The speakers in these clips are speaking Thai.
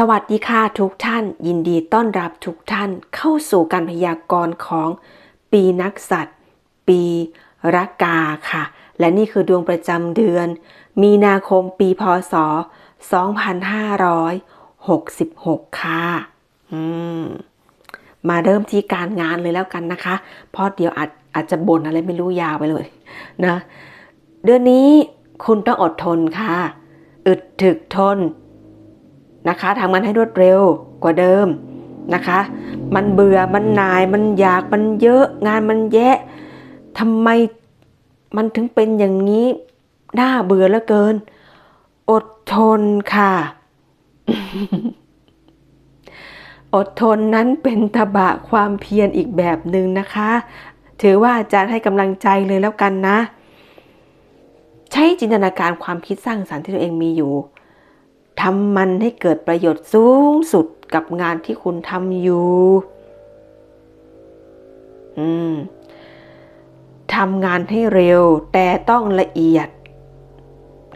สวัสดีค่ะทุกท่าน ยินดีต้อนรับทุกท่านเข้าสู่การพยากรณ์ของปีนักสัตว์ ปีรากาค่ะ และนี่คือดวงประจำเดือน มีนาคมปีพศ 2566 ค่ะอืมมาเริ่มที่การงานเลยแล้วกันนะคะ เพราะเดี๋ยวอาจอาจจะบ่นอะไรไม่รู้ยาวไปเลยนะ เดือนนี้คุณต้องอดทนค่ะ อึดถึกทน นะคะทำงานให้รวดเร็วกว่าเดิมนะคะ มันเบื่อมันนายมันอยากมันเยอะงานมันแยะทำไมมันถึงเป็นอย่างนี้น่าเบื่อเหลือเกิน อดทนค่ะ อดทนนั้นเป็นตบะความเพียรอีกแบบหนึ่งนะคะ ถือว่าอาจารย์ให้กำลังใจเลยแล้วกันนะ ใช้จินตนาการความคิดสร้างสรรค์ที่ตัวเองมีอยู่ ทำมันให้เกิดประโยชน์สูงสุดกับงานที่คุณทำอยู่ อืมทำงานให้เร็ว แต่ต้องละเอียด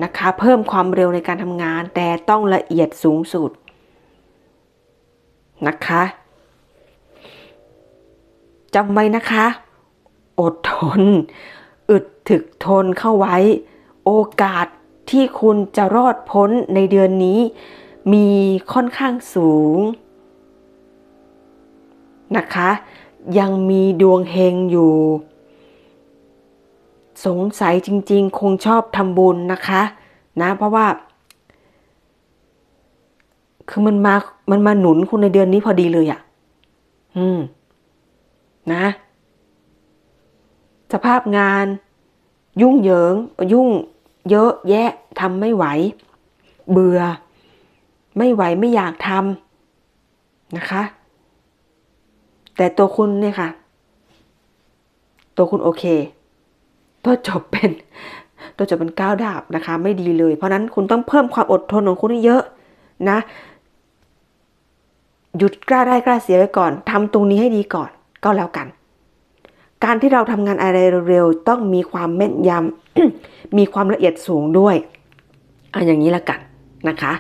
นะคะ เพิ่มความเร็วในการทำงาน แต่ต้องละเอียดสูงสุดนะคะจำไว้นะคะ อดทน อึดถึกทนเข้าไว้ โอกาส ที่คุณจะรอดพ้นในเดือนนี้ มีค่อนข้างสูงนะคะ ยังมีดวงเฮงอยู่ สงสัยจริง ๆ คงชอบทำบุญนะคะนะเพราะว่า คือมันมา มันมาหนุนคุณในเดือนนี้พอดีเลยอะ่ะ อืม นะ สภาพงาน ยุ่งเหยิง ยุ่ง เยอะแยะทำไม่ไหว เบื่อ ไม่ไหวไม่อยากทำนะคะ แต่ตัวคุณเนี่ยค่ะ ตัวคุณโอเค ตัวจบเป็น ตัวจบเป็นก้าวดาบนะคะ ไม่ดีเลย เพราะนั้นคุณต้องเพิ่มความอดทนของคุณให้เยอะนะ หยุดกล้าได้กล้าเสียไว้ก่อนทำตรงนี้ให้ดีก่อนก็แล้วกัน การที่เราทำงานอะไรเร็วๆต้องมีความแม่นยำมีความละเอียดสูงด้วยอันอย่างนี้ละกันนะคะ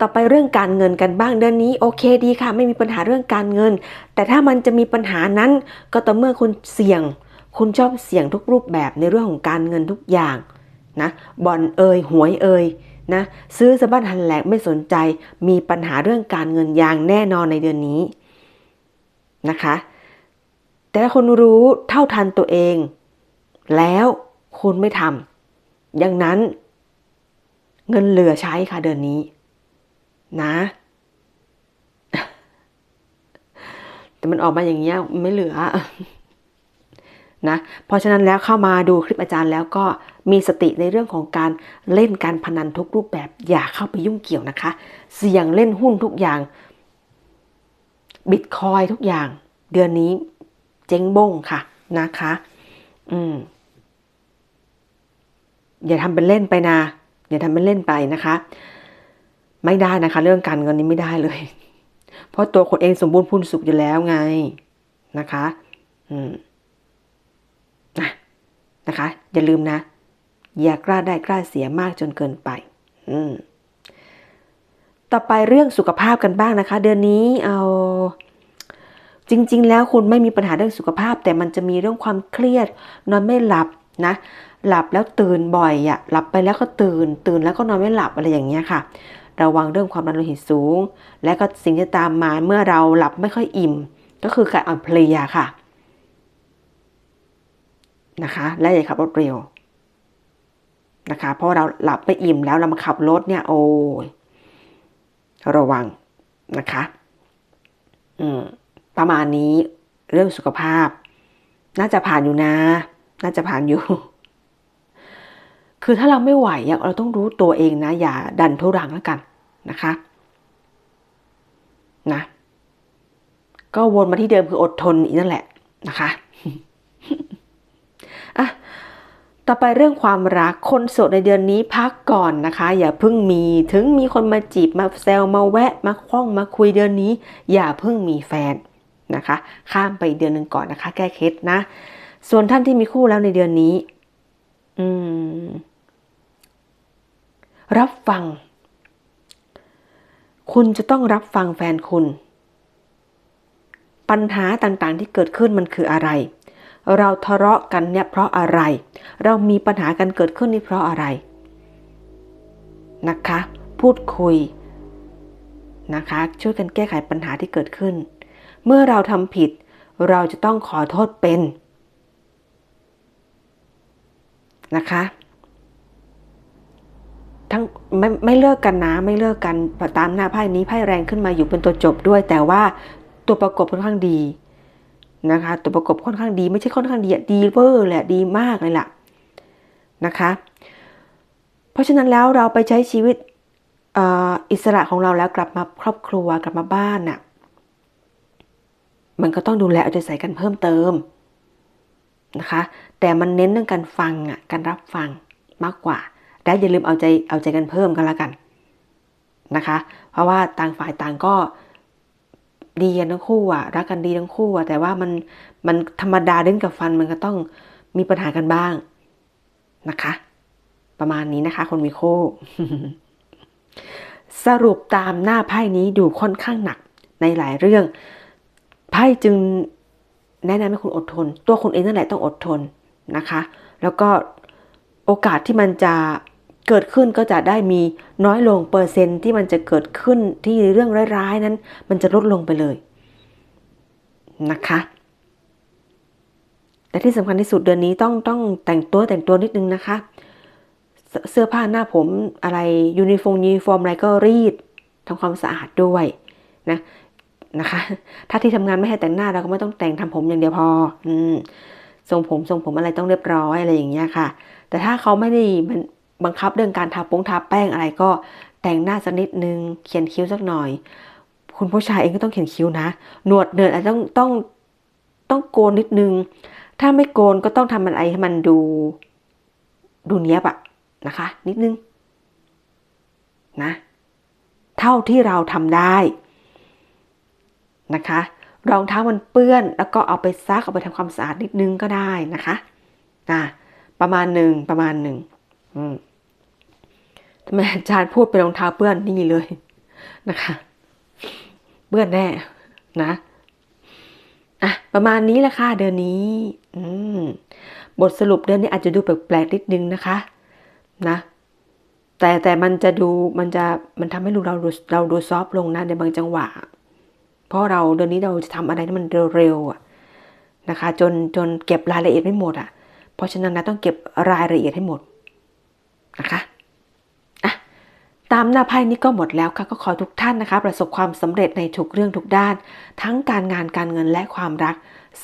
ต่อไปเรื่องการเงินกันบ้างเดือนนี้โอเคดีค่ะ ไม่มีปัญหาเรื่องการเงิน แต่ถ้ามันจะมีปัญหานั้นก็ต่อเมื่อคุณเสี่ยง คุณชอบเสี่ยงทุกรูปแบบในเรื่องของการเงินทุกอย่างนะบอลเอยหวยเอยนะซื้อสะบั้นหันแหลกไม่สนใจ มีปัญหาเรื่องการเงินอย่างแน่นอนในเดือนนี้นะคะ แต่ถ้าคุณรู้เท่าทันตัวเอง แล้วคุณไม่ทำอย่างนั้น เงินเหลือใช้ค่ะเดือนนี้ นะแต่มันออกมาอย่างเงี้ยไม่เหลือนะเพราะฉะนั้นแล้วเข้ามาดูคลิปอาจารย์แล้วก็มีสติในเรื่องของการเล่นการพนันทุกรูปแบบ อย่าเข้าไปยุ่งเกี่ยวนะคะ เสี่ยงเล่นหุ้นทุกอย่างบิตคอยทุกอย่าง เดือนนี้ เจ๊งบงค่ะนะคะ อืม อย่าทำเป็นเล่นไปนะอย่าทำเป็นเล่นไปนะคะ ไม่ได้นะคะ เรื่องการเงินนี้ไม่ได้เลย เพราะตัวคนเองสมบูรณ์พูนสุขอยู่แล้วไงนะคะ อืมนะนะคะ อย่าลืมนะ อย่ากล้าได้กล้าเสียมากจนเกินไป อืมต่อไปเรื่องสุขภาพกันบ้างนะคะ เดือนนี้เอา จริง ๆ แล้วคุณไม่มีปัญหาเรื่องสุขภาพ แต่มันจะมีเรื่องความเครียด นอนไม่หลับนะ หลับแล้วตื่นบ่อยอะหลับไปแล้วก็ตื่น ตื่นแล้วก็นอนไม่หลับอะไรอย่างเงี้ยค่ะ ระวังเรื่องความดันโลหิตสูง และก็สิ่งที่ตามมาเมื่อเราหลับไม่ค่อยอิ่ม ก็คือการอ่อนเพลียค่ะนะคะ และอย่าขับรถเร็วนะคะเพราะเราหลับไปอิ่มแล้วเรามาขับรถเนี่ย โอ้ยระวังนะคะ อืม ประมาณนี้เรื่องสุขภาพ น่าจะผ่านอยู่นะ น่าจะผ่านอยู่ คือถ้าเราไม่ไหวเราต้องรู้ตัวเองนะ อย่าดันทุรังแล้วกันนะคะนะก็วนมาที่เดิมคืออดทนอีกนั่นแหละนะคะอะต่อไปเรื่องความรักคนโสดในเดือนนี้พักก่อนนะคะ อย่าเพิ่งมีถึงมีคนมาจีบมาแซวมาแวะมาคล้องมาคุยเดือนนี้ อย่าเพิ่งมีแฟน นะคะ ข้ามไปเดือนหนึ่งก่อนนะคะ แก้เคล็ดนะ ส่วนท่านที่มีคู่แล้วในเดือนนี้ อืม รับฟัง คุณจะต้องรับฟังแฟนคุณ ปัญหาต่างๆที่เกิดขึ้นมันคืออะไรเราทะเลาะกันเนี่ยเพราะอะไร เรามีปัญหากันเกิดขึ้นนี่เพราะอะไรนะคะ พูดคุยนะคะ ช่วยกันแก้ไขปัญหาที่เกิดขึ้น เมื่อเราทำผิด เราจะต้องขอโทษเป็น นะคะ ทั้งไม่ไม่เลิกกันนะ ไม่เลิกกันตามหน้าไพ่นี้ไพ่แรงขึ้นมาอยู่เป็นตัวจบด้วย แต่ว่าตัวประกบค่อนข้างดีนะคะ ตัวประกบค่อนข้างดี ไม่ใช่ค่อนข้างดีดีเวอร์แหละดีมากเลยล่ะนะคะ เพราะฉะนั้นแล้วเราไปใช้ชีวิตอิสระของเราแล้วกลับมาครอบครัวกลับมาบ้านน่ะ มันก็ต้องดูแลเอาใจใส่กันเพิ่มเติมนะคะ แต่มันเน้นเรื่องการฟังอะการรับฟังมากกว่า และอย่าลืมเอาใจเอาใจกันเพิ่มกันละกันนะคะ เพราะว่าต่างฝ่ายต่างก็ดีกันทั้งคู่อะรักกันดีทั้งคู่อะแต่ว่ามันมันธรรมดาเล่นกับฟันมันก็ต้องมีปัญหากันบ้างนะคะ ประมาณนี้นะคะ คนมีคู่สรุปตามหน้าไพ่นี้ดูค่อนข้างหนักในหลายเรื่อง ไพ่จึงแนะนำให้คุณอดทน ตัวคุณเองนั่นแหละต้องอดทนนะคะ แล้วก็โอกาสที่มันจะเกิดขึ้นก็จะได้มีน้อยลงเปอร์เซ็นต์ที่มันจะเกิดขึ้นที่เรื่องร้ายๆนั้น มันจะลดลงไปเลยนะคะแต่ที่สำคัญที่สุดเดือนนี้ต้องต้องแต่งตัวแต่งตัวนิดนึงนะคะ เสื้อผ้าหน้าผมอะไรยูนิฟอร์มยูนิฟอร์มอะไรก็รีดทำความสะอาดด้วยนะ นะคะ ถ้าที่ทำงานไม่ให้แต่งหน้าเราก็ไม่ต้องแต่งทำผมอย่างเดียวพอ อืมทรงผมทรงผมอะไรต้องเรียบร้อยอะไรอย่างเงี้ยค่ะ แต่ถ้าเขาไม่ได้มันบังคับเรื่องการทาปงทาแป้งอะไรก็แต่งหน้าสักนิดนึง เขียนคิ้วสักหน่อย คุณผู้ชายเองก็ต้องเขียนคิ้วนะ หนวดเนินอาจจะต้องต้องต้องโกนนิดนึง ถ้าไม่โกนก็ต้องทำอะไรให้มันดูดูเนี้ยบอะนะคะ นิดนึงนะ เท่าที่เราทำได้ นะคะ รองเท้ามันเปื้อน แล้วก็เอาไปซักเอาไปทำความสะอาดนิดนึงก็ได้นะคะอ่าประมาณหนึ่งประมาณหนึ่งทำไมอาจารย์พูดเป็นรองเท้าเปื้อนนี่เลยนะคะเปื้อนแน่นะอะประมาณนี้แหละค่ะเดือนนี้อืมบทสรุปเดือนนี้อาจจะดูแปลกๆนิดนึงนะคะ นะ แต่แต่มันจะดูมันจะมันทำให้เราเราดูซอฟลงนะในบางจังหวะ เพราะเราเดือนนี้เราจะทำอะไรที่มันเร็วๆอะนะคะจนจนเก็บรายละเอียดไม่หมดอะ เพราะฉะนั้นนะต้องเก็บรายละเอียดให้หมดนะคะอะตามหน้าไพ่นี้ก็หมดแล้วค่ะก็ขอทุกท่านนะคะ ประสบความสำเร็จในทุกเรื่องทุกด้าน ทั้งการงานการเงินและความรัก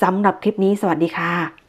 สำหรับคลิปนี้สวัสดีค่ะ